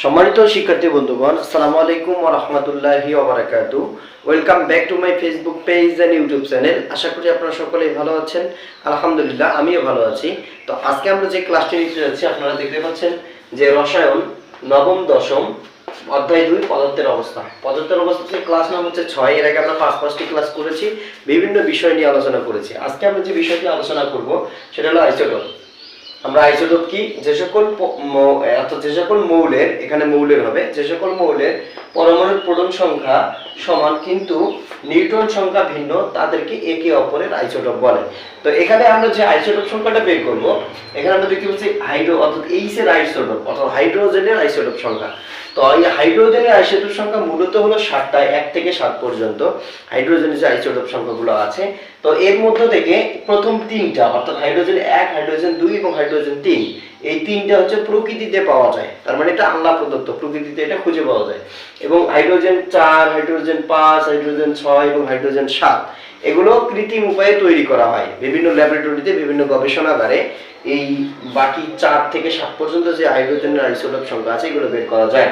সম্মানিত শিক্ষার্থী বন্ধুগণ, আসসালামু আলাইকুম রাহমাতুল্লাহি ওয়া বারাকাতু। Welcome back to my Facebook page and YouTube channel আশা করি আপনারা সকলেই ভালো আছেন। আলহামদুলিল্লাহ, আমিও ভালো আছি। তো আজকে আমরা যে ক্লাসটি নিতে যাচ্ছি, আপনারা দেখতে পাচ্ছেন যে রসায়ন নবম, দশম অধ্যায় দুই, পদার্থের অবস্থা। পদার্থের অবস্থা থেকে ক্লাস নাম হচ্ছে ছয়। এর আগে আমরা পাঁচ, পাঁচটি ক্লাস করেছি, বিভিন্ন বিষয় নিয়ে আলোচনা করেছি। আজকে আমরা যে বিষয়টি আলোচনা করব, সেটা হলো আইসোটোপ। আমরা আইসোটোপ কি? যে সকল অর্থাৎ যে সকল মৌলের, এখানে মৌলের হবে, যে সকল মৌলের পরমাণুর প্রোটন সংখ্যা সমান কিন্তু নিউট্রন সংখ্যা ভিন্ন, তাদেরকে একে অপরের আইসোটোপ বলে। তো এখানে আমরা যে আইসোটপ সংখ্যাটা বের করব, এখানে আমরা দেখতে পাচ্ছি হাইড্রো, অর্থাৎ এইসের আইসোটপ, অর্থাৎ হাইড্রোজেনের আইসোটোপ সংখ্যা। তো এই হাইড্রোজেনের আইসোটোপ সংখ্যা মূলত হলো সাতটা, এক থেকে সাত পর্যন্ত হাইড্রোজেনের যে আইসোটোপ সংখ্যাগুলো আছে। তো এর মধ্য থেকে প্রথম তিনটা, অর্থাৎ হাইড্রোজেন এক, হাইড্রোজেন দুই এবং হাইড্রোজেন তিন এই তিনটা হচ্ছে প্রকৃতিতে পাওয়া যায়। তার মানে এটা আল্লাহ প্রদত্ত, প্রকৃতিতে এটা খুঁজে পাওয়া যায়। এবং হাইড্রোজেন চার, হাইড্রোজেন পাঁচ, হাইড্রোজেন ছয় এবং হাইড্রোজেন সাত, এগুলো কৃত্রিম উপায়ে তৈরি করা হয়। বিভিন্ন ল্যাবরেটরিতে বিভিন্ন গবেষণাগারে এই বাকি চার থেকে সাত পর্যন্ত যে হাইড্রোজেনের আইসোটোপ সংখ্যা আছে, এগুলো বের করা যায়।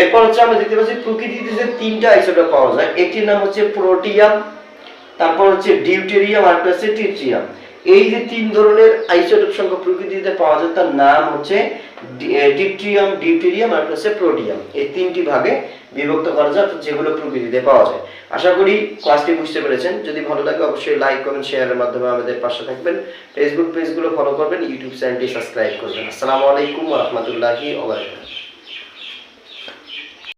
এরপর হচ্ছে আমরা দেখতে পাচ্ছি প্রকৃতিতে যে তিনটা আইসোটোপ পাওয়া যায়, একটির নাম হচ্ছে প্রোটিয়াম তারপর হচ্ছে ডিউটেরিয়াম আর হচ্ছে টিট্রিয়াম এই যে তিন ধরনের আইসোটোপ সংখ্যা প্রকৃতিতে পাওয়া যায়, তার নাম হচ্ছে ডিট্রিয়াম ডিউটেরিয়াম আর হচ্ছে প্রোটিয়াম এই তিনটি ভাগে বিভক্ত করা যায় যেগুলো প্রকৃতিতে পাওয়া যায়। আশা করি ক্লাসটি বুঝতে পেরেছেন। যদি ভালো লাগে, অবশ্যই লাইক কমেন্ট শেয়ারের মাধ্যমে আমাদের পাশে থাকবেন। ফেসবুক পেজগুলো ফলো করবেন ইউটিউব চ্যানেলটি সাবস্ক্রাইব করবেন। আসসালামু আলাইকুম রাহমাতুল্লাহি ওয়া বারাকাতুহু।